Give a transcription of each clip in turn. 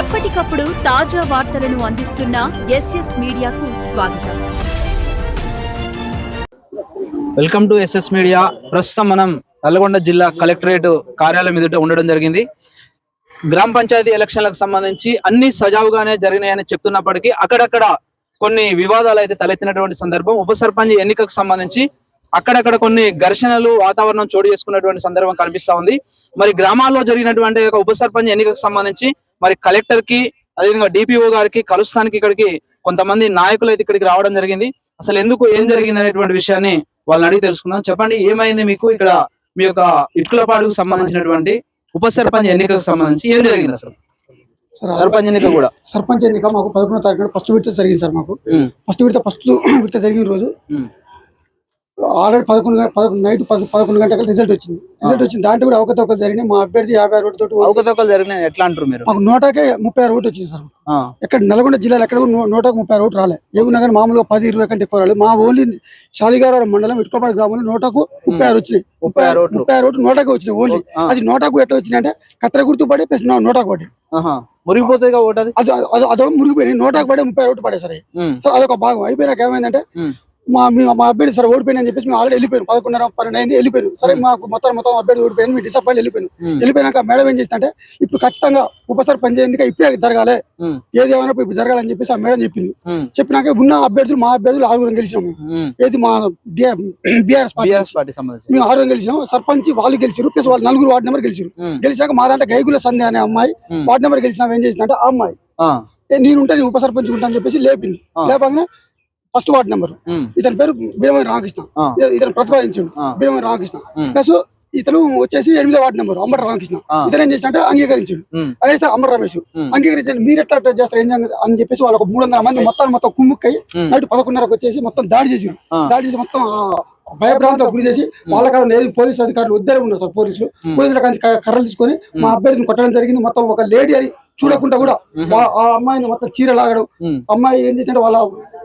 ఎప్పటికప్పుడు తాజా వార్తలను అందిస్తున్న ఎస్ఎస్ మీడియాకు స్వాగతం. Welcome to SS media. ప్రస్తుతం మనం నల్గొండ జిల్లా కలెక్టరేట్ కార్యాలయం ఎదుట ఉండడం జరిగింది. గ్రామ పంచాయతీ ఎలక్షన్లకు సంబంధించి అన్ని సజావుగానే జరిగినాయని చెప్తున్నప్పటికీ అక్కడక్కడ కొన్ని వివాదాలు అయితే తలెత్తినటువంటి సందర్భం ఉప సర్పంచ్ ఎన్నికకు సంబంధించి అక్కడక్కడ కొన్ని ఘర్షణలు వాతావరణం చోటు చేసుకున్నటువంటి సందర్భం కనిపిస్తా ఉంది. మరి గ్రామాల్లో జరిగినటువంటి ఒక ఉప సర్పంచ్ ఎన్నికకు సంబంధించి మరి కలెక్టర్కి అదేవిధంగా డిపిఓ గారికి కలుస్తానికి ఇక్కడికి కొంతమంది నాయకులు అయితే ఇక్కడికి రావడం జరిగింది. అసలు ఎందుకు ఏం జరిగింది అనేటువంటి విషయాన్ని వాళ్ళని అడిగి తెలుసుకుందాం. చెప్పండి ఏమైంది మీకు ఇక్కడ మీ యొక్క ఇటుకలపాడుకు సంబంధించినటువంటి ఉప సర్పంచ్ ఎన్నికకు సంబంధించి ఏం జరిగింది అసలు? సార్ సర్పంచ్ ఎన్నిక కూడా. సర్పంచ్ ఎన్నిక మాకు పదకొండో తారీఖు ఫస్ట్ విడత జరిగింది సార్ మాకు. ఫస్ట్ విడత ఫస్ట్ విడత జరిగిన రోజు ఆల్రెడీ పదకొండు పదకొండు నైట్ పద- పదకొండు గంటలకు రిజల్ట్ వచ్చింది. రిజల్ట్ వచ్చింది. దాంట్లో కూడా అవకతవకలు జరిగినాయి. మా అభ్యర్థి యాభై ఆరు ఓటు అవకతవకలు జరిగినాయి. ఎట్లా అంటారు మీరు? మాకు నోటాకే ముప్పై ఆరు ఓటు వచ్చింది సార్. ఆ, ఎక్కడ నల్గొండ జిల్లాలో ఎక్కడ నోటాకు ముప్పై ఆరు ఓటు రాలే. ఏమున్నా కానీ మామూలుగా పది ఇరవై కంటే ఎక్కువ రాలేదు. మా ఓన్లీ శాలిగారం మండలం ఇటుకపాడు గ్రామంలో నోటాకు ముప్పై ఆరు వచ్చినాయి. ముప్పై ఆరు ఓట్లు. ముప్పై ఆరు ఓట్లు నోటాకు వచ్చినాయి ఓన్లీ. అది నోటాకు ఎట్లా వచ్చినాయి అంటే కత్తెర గుర్తు పడి ప్లస్ నోటాకు పడి. ఆహా. మురిగిపోతుంది ఓటు అది? మురిగిపోయినాయి. నోటాకు పడి ముప్పై ఆరు ఓటు పడే సరే అదొక భాగం. అయిపోయినాక ఏమైందంటే మా మీ మా అభ్యర్థి సార్ ఓడిపోయిన చెప్పేసి మేము ఆల్రెడీ వెళ్ళిపోయాను పదకొండున్నర పన్నెండు అయింది వెళ్ళిపోయాను సరే మాకు మొత్తం మొత్తం అభ్యర్థి ఓడిపోయాను మీరు డిసప్పాయింట్ వెళ్ళిపోయాను. ఉమ్, వెళ్ళిపోయినాక మేడం ఏం చేసిందంటే ఇప్పుడు ఖచ్చితంగా ఉప సర్పంచ్ ఎన్నిక ఇప్పుడే జరగాలి. ఉమ్, ఏది ఏమైనా ఇప్పుడు జరగాలని చెప్పేసి ఆ మేడం చెప్పింది. చెప్పినాక ఉన్న అభ్యర్థులు మా అభ్యర్థులు ఆరుగురం గెలిచినాం మేము ఉమ్. ఏది మా బీఆర్ఎస్ పార్టీ. మేము ఆరుగురం గెలిచినాం సర్పంచ్ వాళ్ళు గెలిచారు ప్లస్ వాళ్ళు నలుగురు వార్డు నెంబర్ గెలిచారు గెలిచాక మా దాంట్లో గైగుల సంధ్య అనే అమ్మాయి. వార్డు నెంబర్ గెలిచినా ఏం చేసిందంటే ఆ అమ్మాయి ఏ నేను ఉంటే నేను ఉప సర్పంచ్ ఉంటా అని చెప్పేసి లేపింది. లేపగానే ఫస్ట్ వార్డు నెంబర్. ఇతని పేరు బీరమణి రామకృష్ణ. ఇతను ప్రతిపాదించండు. బీరమణి రామకృష్ణ. ప్లస్ ఇతను వచ్చేసి ఎనిమిదో వార్డు నెంబర్ అంబట రామకృష్ణ. ఇతను ఏం చేసినట్టే అంగీకరించాడు అదే సార్ అంబట రమేష్. అంగీకరించండి మీరు ఎట్లా అట్లా చేస్తారు ఏం అని చెప్పేసి వాళ్ళకు మూడు వందల మంది మొత్తం మొత్తం కుమ్ముక్కై. నైట్ పదకొండున్నరకు వచ్చేసి మొత్తం దాడి చేసారు. దాడి చేసి మొత్తం భయభ్రాంతులకు గురి చేసి వాళ్ళ కాడ పోలీసు అధికారులు ఇద్దరే ఉన్నారు సార్ పోలీసులు. పోలీసుల కాంచి క- కర్రలు తీసుకొని మా అభ్యర్థిని కొట్టడం జరిగింది. మొత్తం ఒక లేడీ అని చూడకుండా కూడా ఆ అమ్మాయిని మొత్తం చీర లాగడం. అమ్మాయి ఏం చేసిందంటే వాళ్ళ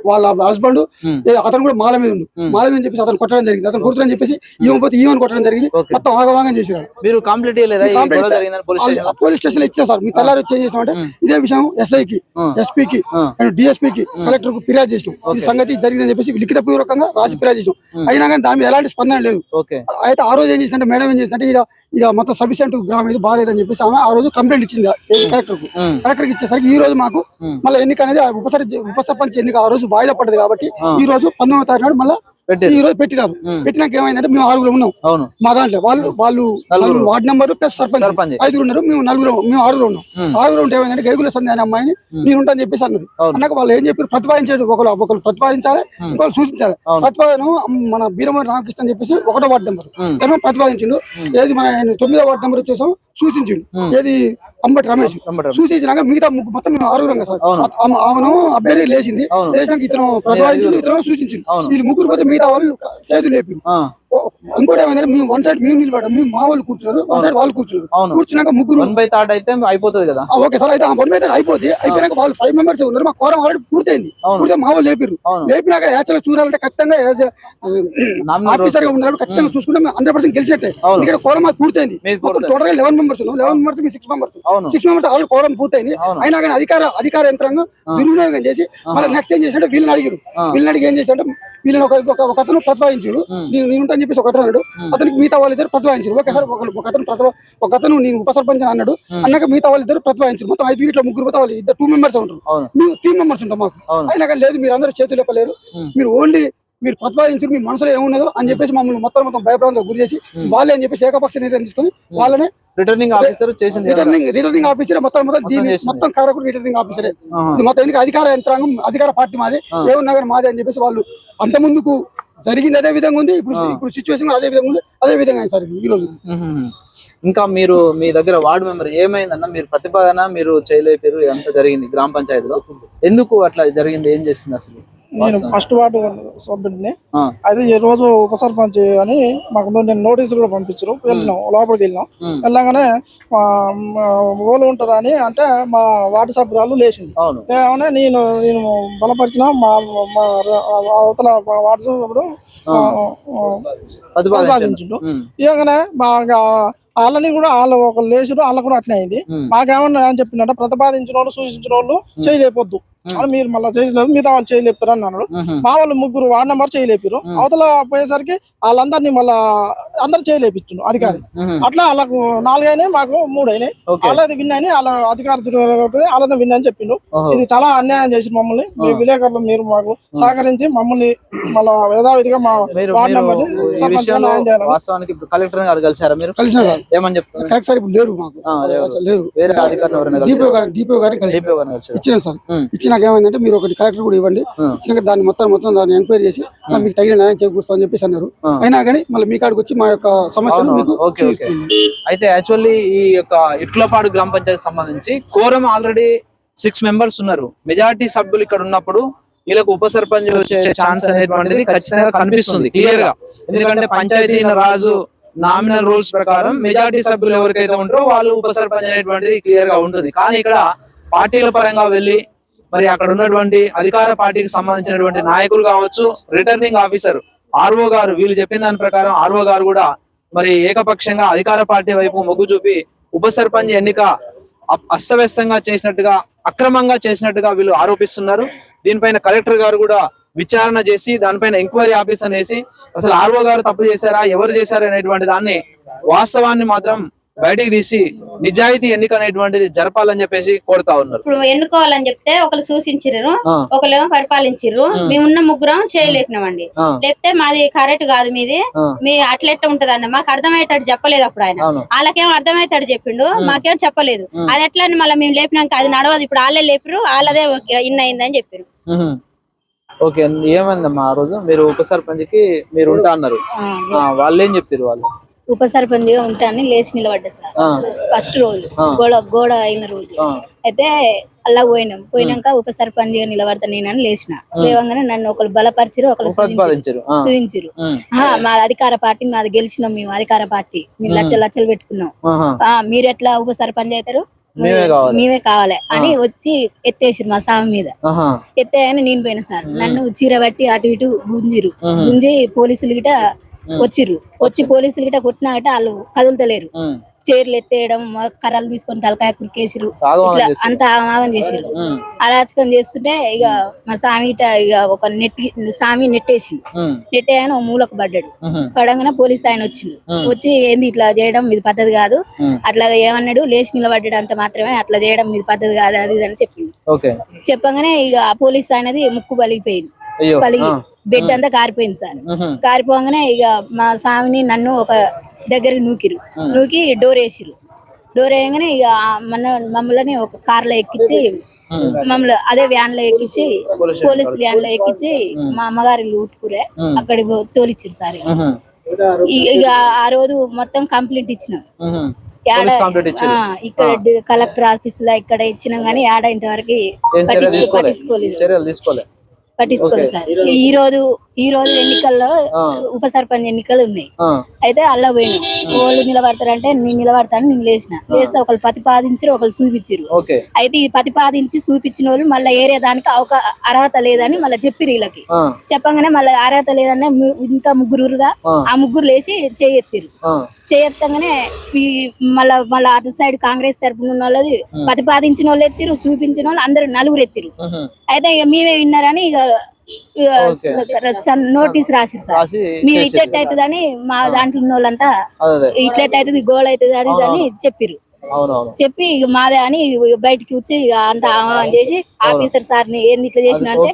వాళ్ళ హస్బెండ్. అతను కూడా మాల మీద ఉంది. మాల మీద చెప్పేసి అతను కొట్టడం జరిగింది. అతను కొడుతుందని చెప్పేసి ఈమె పోతే ఈమెను కొట్టడం జరిగింది. మొత్తం ఆగవాగం చేసినాడు. మీరు కంప్లీట్ పోలీస్ స్టేషన్ ఇచ్చాం సార్. మీ తెల్లారి వచ్చి ఏం చేసినామంటే ఉమ్. ఇదే విషయం ఎస్ఐకి. ఎస్పీకి. అండ్ డిఎస్పీకి కలెక్టర్కు ఫిర్యాదు చేసినాం. ఈ సంగతి జరిగిందని చెప్పేసి లిఖిత పూర్వకంగా రాసి ఫిర్యాదు చేసినాం. అయినా కానీ దాని మీద ఎలాంటి స్పందన లేదు. అయితే ఆ రోజు ఏం చేసిందంటే మేడం ఏం చేసిందంటే ఇక ఇక మొత్తం సఫిషియంట్ గ్రామం ఇది బాగాలేదని చెప్పేసి ఆమె ఆ రోజు కంప్లైంట్ ఇచ్చింది కలెక్టర్కు కలెక్టర్కి ఇచ్చేసరికి ఈ రోజు మాకు. మళ్ళీ ఎన్నిక అనేది ఆ ఉప సర్- ఉప సర్పంచ్ ఎన్నిక ఆ రోజు వాయిదా పడ్డది కాబట్టి. ఈ రోజు పంతొమ్మిదో తారీఖు నాడు మళ్ళీ ఈ రోజు పెట్టినారు. పెట్టినాక ఏమైందంటే మేము ఆరుగురు ఉన్నాం. మా దాంట్లో వాళ్ళు వాళ్ళు నలుగురు. Ward number plus sarpanch. ఐదుగురు ఉన్నారు. మేము నలుగురు మేము ఆరుగురు ఉన్నాం. ఆరుగురు ఉంటే ఏమైందంటే గైగుల సంధ్య అనే అమ్మాయిని నేను ఉంటాను చెప్పేసి అన్నది. అన్నాక వాళ్ళు ఏం చెప్పారు? ప్రతిపాదించారు. ఒకరు ఒకరు ప్రతిపాదించాలి ఇంకొకరు సూచించాలి. ప్రతిపాదన మన బీరమణి రామకృష్ణ అని చెప్పేసి ఒకటో వార్డు నెంబర్. ఏమో ప్రతిపాదించిండు. ఏది మన తొమ్మిదో వార్డు నెంబర్ వచ్చేసాం సూచించిండు. ఏది అంబటి రమేష్. సూచించినాక మిగతా ముగ్గు మొత్తం మేము ఆరుగురం సార్. ఆమెను అభ్యర్థి లేచింది. లేచినాక ఇతను ప్రతిపాదించిండు ఇతను సూచించింది. వీళ్ళు ముగ్గురు పోతే మిగతా వాళ్ళు చేతులు లేపి ఇంకోటి ఏమైందంటే మేము వన్ సైడ్ మేము నిలబడ్డాం మేము మా వాళ్ళు కూర్చున్నారు వన్ సైడ్ వాళ్ళు కూర్చున్నారు. కూర్చున్నాక ముగ్గురు వన్ బై థర్డ్ అయితే అయిపోతుంది కదా. ఓకే సార్ అయితే వన్ అయితే అయిపోద్ది అయిపోయినాక వాళ్ళు ఫైవ్ మెంబర్స్ ఉన్నారు మా కోరం ఆల్రెడీ పూర్తయింది. పూర్తి మా వాళ్ళు లేపిరు. లేపినాక యాక్చువల్గా చూడాలంటే ఖచ్చితంగా యాజ్ ఆఫీసర్గా ఉన్నారు ఖచ్చితంగా చూసుకుంటే హండ్రెడ్ పర్సెంట్ గెలిచినట్టే. ఇక్కడ కోరం మాకు పూర్తయింది. Total eleven members eleven members మీ six members six members already quorum పూర్తయింది. అయినా కానీ అధికార అధికార యంత్రాంగం దుర్వినియోగం చేసి మళ్ళీ నెక్స్ట్ ఏం చేశాడు వీళ్ళని అడిగారు. వీళ్ళని అడిగి ఏం చేశాడు వీళ్ళని ఒక ఒక- ఒక అతను ప్రతిపాదించారు. నేను ఉంటాను చెప్పేసి ఒక అతను అన్నాడు అతనికి మిగతా వాళ్ళిద్దరు ప్రతిపాదించారు. ఓకే సార్ ఒక ఒక అతను ప్రతిభ ఒక అతను నేను ఉప సర్పంచ్ అని అన్నాడు అన్నాక మిగతా వాళ్ళిద్దరు ప్రతిపాదించారు. మొత్తం ఐదు ఇట్లా ముగ్గురు పోతే వాళ్ళు ఇద్దరు టూ మెంబర్స్ ఉంటారు. మేము త్రీ మెంబర్స్ ఉంటాం మాకు. అయినా కానీ లేదు మీరు అందరూ చేతులు లేపలేరు. మీరు ఓన్లీ మీరు ప్రతిపాదించారు మీ మనసులో ఏమున్నదో అని చెప్పేసి మమ్మల్ని మొత్తం మొత్తం భయప్రాంతం గురి చేసి వాళ్ళే అని చెప్పేసి ఏకపక్ష నిర్ణయం తీసుకొని వాళ్ళనే రిటర్నింగ్ ఆఫీసర్ చేసింది. రిటర్నింగ్ రిటర్నింగ్ ఆఫీసర్ మొత్తం మొత్తం దీని. మొత్తం కారకుడు రిటర్నింగ్ ఆఫీసరే. ఇది మొత్తం ఎందుకు అధికార యంత్రాంగం అధికార పార్టీ మాది. ఏమన్నా కానీ మాది అని చెప్పేసి వాళ్ళు అంత ముందుకు జరిగింది అదే విధంగా ఉంది. ఇప్పుడు ఇప్పుడు సిచ్యువేషన్ అదే విధంగా ఉంది. అదే విధంగా సార్ ఈ రోజు. ఇంకా మీరు మీ దగ్గర వార్డు మెంబర్ ఏమైందన్న మీరు ప్రతిపాదన మీరు చేయలేపారు ఇదంతా జరిగింది గ్రామ పంచాయతీలో. ఎందుకు అట్లా జరిగింది? ఏం చేస్తుంది అసలు? నేను ఫస్ట్ వార్డు సభ్యుడిని. అయితే ఈ రోజు ఉప సర్పంచ్ అని మాకు నేను నోటీసులు కూడా పంపించారు. వెళ్ళినాం లోపలికి వెళ్ళినాం. వెళ్ళగానే మా ఓలు ఉంటారా అని అంటే మా వార్డు సభ్యురాలు లేచింది. ఏమన్నా నేను నేను బలపరిచిన మా మా అవతల వార్డు సభ్యుడు ప్రతిపాదించండి. ఇవ్వగానే మా వాళ్ళని కూడా వాళ్ళు ఒక లేచుడు వాళ్ళకి కూడా అట్నే అయింది. మాకేమన్నా అని చెప్పిందంటే ప్రతిపాదించిన వాళ్ళు సూచించిన వాళ్ళు చేయలేపొద్దు అని మీరు మళ్ళీ చేయలేదు మిగతా వాళ్ళు చేయలేపుతారు అని అన్నాడు. మా వాళ్ళు ముగ్గురు వార్డ్ నెంబర్ చేయలేపారు అవతల పోయేసరికి వాళ్ళందరినీ మళ్ళా అందరు చేయలేపించు అధికారి. అట్లా వాళ్ళకు నాలుగైనాయి మాకు మూడు అయినాయి వాళ్ళది విన్ అని వాళ్ళ అధికార వాళ్ళది విన్ అని చెప్పిండు. ఇది చాలా అన్యాయం చేసి మమ్మల్ని. మీ విలేకరులు మీరు మాకు సహకరించి మమ్మల్ని మళ్ళా యథావిధిగా మా వార్డ్ నెంబర్ న్యాయం కలెక్టర్ గారు కలిసారా మీరు? కలిసిన కాదు ఏమని చెప్తున్నారు కరెక్ట్ సార్ ఇప్పుడు లేరు మాకు. లేరు. వేరే అధికారులు డిపిఓ? గారు డిపిఓ గారిని కలిసి? ఇచ్చినాం సార్. ఇచ్చినాక ఏమైందంటే మీరు ఒకటి కలెక్టర్ కూడా ఇవ్వండి. ఇచ్చినాక దాన్ని మొత్తం మొత్తం దాన్ని ఎంక్వైరీ చేసి మీకు తగిన న్యాయం చేకూరుస్తామని చెప్పేసి అన్నారు. అయినా కానీ మళ్ళీ మీ కాడికి వచ్చి మా యొక్క సమస్యను మీకు అయితే యాక్చువల్లీ ఈ యొక్క ఇట్లపాడు గ్రామ పంచాయతీ సంబంధించి కోరం ఆల్రెడీ సిక్స్ మెంబర్స్ ఉన్నారు. మెజారిటీ సభ్యులు ఇక్కడ ఉన్నప్పుడు వీళ్ళకు ఉప సర్పంచ్ వచ్చే ఛాన్స్ అనేటువంటిది ఖచ్చితంగా కనిపిస్తుంది క్లియర్గా. ఎందుకంటే పంచాయతీ రాజు నామినల్ రూల్స్ ప్రకారం మెజారిటీ సభ్యులు ఎవరికైతే ఉంటారో వాళ్ళు ఉప సర్పంచ్ అనేటువంటిది క్లియర్గా ఉంటుంది. కానీ ఇక్కడ పార్టీల పరంగా వెళ్ళి మరి అక్కడ ఉన్నటువంటి అధికార పార్టీకి సంబంధించినటువంటి నాయకులు కావచ్చు రిటర్నింగ్ ఆఫీసర్ ఆర్ఓ గారు వీళ్ళు చెప్పిన దాని ప్రకారం ఆర్ఓ గారు కూడా మరి ఏకపక్షంగా అధికార పార్టీ వైపు మొగ్గు చూపి ఉప సర్పంచ్ ఎన్నిక అప్- అస్తవ్యస్తంగా చేసినట్టుగా అక్రమంగా చేసినట్టుగా వీళ్ళు ఆరోపిస్తున్నారు. దీనిపైన కలెక్టర్ గారు కూడా విచారణ చేసి దానిపైన ఎంక్వైరీ ఆఫీసర్ వేసి అసలు ఆర్ఓ గారు తప్పు చేశారా ఎవరు చేశారు అనేటువంటి దాన్ని వాస్తవాన్ని మాత్రం బయటికి తీసి నిజాయితీ ఎన్నిక అనేటువంటిది జరపాలని చెప్పేసి కోరుతా ఉన్నారు. ఇప్పుడు ఎన్నుకోవాలని చెప్తే ఒకరు సూచించారు ఒకళ్ళేమో పరిపాలించారు మేమున్న ముగ్గురం చేయలేపినామండి. ఆ, లేకపోతే మాది కరెక్ట్ కాదు మీది. మీ అట్లెట్ట ఉంటది అన్న మాకు అర్థమయ్యేటట్టు చెప్పలేదు అప్పుడు ఆయన. వాళ్ళకేం అర్థమయ్యేటట్టు చెప్పిండు మాకేం చెప్పలేదు. అది ఎట్లా అని మళ్ళీ మేము లేపినాక అది నడవదు ఇప్పుడు వాళ్ళే లేపిరు వాళ్ళదే ఇన్ అయిందని చెప్పారు. ఓకే ఏమైందమ్మా ఆ రోజు? మీరు ఉప సర్పంచ్కి మీరు ఉంటా అన్నారు. వాళ్ళు ఏం చెప్పారు వాళ్ళు? ఉప సర్పంచ్గా ఉంటానని లేచి నిలబడ్డా సార్. ఫస్ట్ రోజు. గోడ గోడ అయిన రోజు. అయితే అలా పోయినాం. పోయినాక ఉప సర్పంచ్గా నిలబడతా నేనని లేచిన. లేవగానే నన్ను ఒకరు బలపరిచిరు ఒకరు మ్మ్. మా అధికార పార్టీ మాది గెలిచినాం మేము అధికార పార్టీ. మేము లచ్చలు లచ్చలు పెట్టుకున్నాం. మీరు ఎట్లా ఉప సర్పంచ్ అవుతారు? మేమే కావాలి. అని వచ్చి ఎత్తేసిరు మా స్వామి మీద. ఎత్తేయని నేను పోయిన సార్ నన్ను చీర బట్టి అటు ఇటు గుంజిరు. గుంజి పోలీసులు గిట వచ్చిర్రు వచ్చి పోలీసులు గిట కొట్టినా గిట వాళ్ళు కదులుతలేరు. చీరలు ఎత్తేయడం కర్రలు తీసుకొని తలకాయ కురికేసిరు ఇట్లా. అంత ఆమాగం చేసిరు. అరాచకం చేస్తుంటే ఇక మా స్వామి ఇక ఒక నెట్ స్వామి నెట్టేసిండు. నెట్టేయని ఒక మూలకు పడ్డాడు. పడంగానే పోలీస్ ఆయన వచ్చిండు. వచ్చి ఏంది ఇట్లా చేయడం ఇది పద్ధతి కాదు. అట్లా ఏమన్నాడు లేచి నిలబడ్డాడు అంత మాత్రమే అట్లా చేయడం ఇది పద్ధతి కాదు అది ఇది అని చెప్పింది చెప్పగానే ఇక ఆ పోలీస్ అనేది ముక్కు పలిగిపోయింది పలిగి. బెడ్ అంతా కారిపోయింది సార్. కారిపోగానే ఇక మా స్వామిని నన్ను ఒక దగ్గరికి నూకిరు నూకి డోర్ వేసిరు డోర్ వేయగానే ఇక మన మమ్మల్ని ఒక కార్లో ఎక్కించి మమ్మల్ని అదే వ్యాన్లో ఎక్కించి పోలీస్ వ్యాన్లో ఎక్కించి మా అమ్మగారి ఊటుకురే అక్కడికి తోలిచ్చిరు సార్ ఇక. ఆ రోజు మొత్తం కంప్లైంట్ ఇచ్చినాం. యాడ ఇక్కడ కలెక్టర్ ఆఫీస్లో ఇక్కడ ఇచ్చినాం కానీ యాడ ఇంతవరకు పట్టించుకోలేదు. పట్టించుకోలేదు సార్. ఈ రోజు ఈ రోజు ఎన్నికల్లో. ఉప సర్పంచ్ ఎన్నికలు ఉన్నాయి. అయితే అలా పోయినాం వాళ్ళు నిలబడతారంటే నేను నిలబడతాను నేను లేచిన లేస్తే ఒకళ్ళు ప్రతిపాదించారు ఒకళ్ళు చూపించారు అయితే ఈ ప్రతిపాదించి చూపించిన వాళ్ళు మళ్ళీ ఏరే దానికి అవక అర్హత లేదని మళ్ళీ చెప్పిరు వీళ్ళకి. చెప్పగానే మళ్ళీ అర్హత లేదని ఇంకా ముగ్గురుగా ఆ. ముగ్గురు లేచి చేయెత్తిరు. చేయెత్తగానే ఈ మళ్ళా మళ్ళా అటు సైడ్ కాంగ్రెస్ తరపున ఉన్న వాళ్ళది ప్రతిపాదించిన వాళ్ళు ఎత్తిరు చూపించిన వాళ్ళు అందరు నలుగురు ఎత్తిరు. అయితే ఇక మేమే విన్నారని ఇక నోటీస్ రాసిరు సార్. రాసి మేము ఇట్లెట్ అవుతుందని మా దాంట్లో ఉన్న వాళ్ళంతా ఇట్లెట్ అవుతుంది గోల్ అవుతుంది అని చెప్పిరు. అవునవును. చెప్పి ఇక మాదే అని బయటికి వచ్చి ఇక అంత ఆహ్వానం చేసి ఆఫీసర్ సార్ని ఏంది ఇట్లా చేసిన అంటే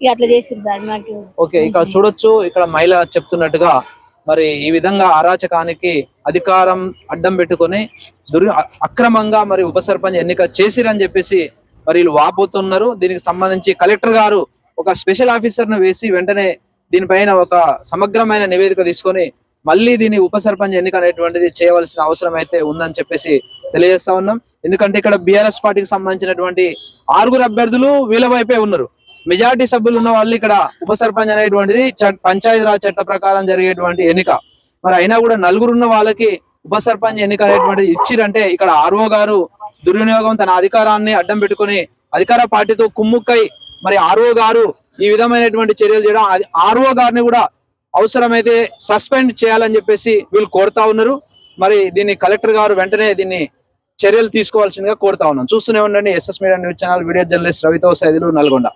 ఇక అట్లా చేసిరు సార్ మాకు. ఓకే ఇక్కడ చూడొచ్చు ఇక్కడ మహిళ చెప్తున్నట్టుగా మరి ఈ విధంగా అరాచకానికి అధికారం అడ్డం పెట్టుకొని దుర్ అక్రమంగా మరి ఉప సర్పంచ్ ఎన్నిక చేసిరని చెప్పేసి మరి వీళ్ళు వాపోతున్నారు. దీనికి సంబంధించి కలెక్టర్ గారు ఒక స్పెషల్ ఆఫీసర్ను వేసి వెంటనే దీనిపైన ఒక సమగ్రమైన నివేదిక తీసుకొని మళ్ళీ దీని ఉప సర్పంచ్ ఎన్నిక అనేటువంటిది చేయవలసిన అవసరం అయితే ఉందని చెప్పేసి తెలియజేస్తా ఉన్నాం. ఎందుకంటే ఇక్కడ బీఆర్ఎస్ పార్టీకి సంబంధించినటువంటి ఆరుగురు అభ్యర్థులు వీళ్ళ వైపే ఉన్నారు. మెజార్టీ సభ్యులు ఉన్న వాళ్ళు ఇక్కడ ఉప సర్పంచ్ అనేటువంటిది పంచాయతీరాజ్ రాజ్ చట్ట ప్రకారం జరిగేటువంటి ఎన్నిక. మరి అయినా కూడా నలుగురు ఉన్న వాళ్ళకి ఉప సర్పంచ్ ఎన్నిక అనేటువంటిది ఇచ్చిరంటే ఇక్కడ ఆర్ఓ గారు దుర్వినియోగం తన అధికారాన్ని అడ్డం పెట్టుకొని అధికార పార్టీతో కుమ్ముక్కై మరి ఆర్ఓ గారు ఈ విధమైనటువంటి చర్యలు చేయడం అది ఆర్ఓ గారిని కూడా అవసరమైతే సస్పెండ్ చేయాలని చెప్పేసి వీళ్ళు కోరుతా ఉన్నారు. మరి దీన్ని కలెక్టర్ గారు వెంటనే దీన్ని చర్యలు తీసుకోవాల్సిందిగా కోరుతా ఉన్నాం. చూస్తూనే ఉండండి SS media news channel video journalist రవితో సైదులు నల్గొండ.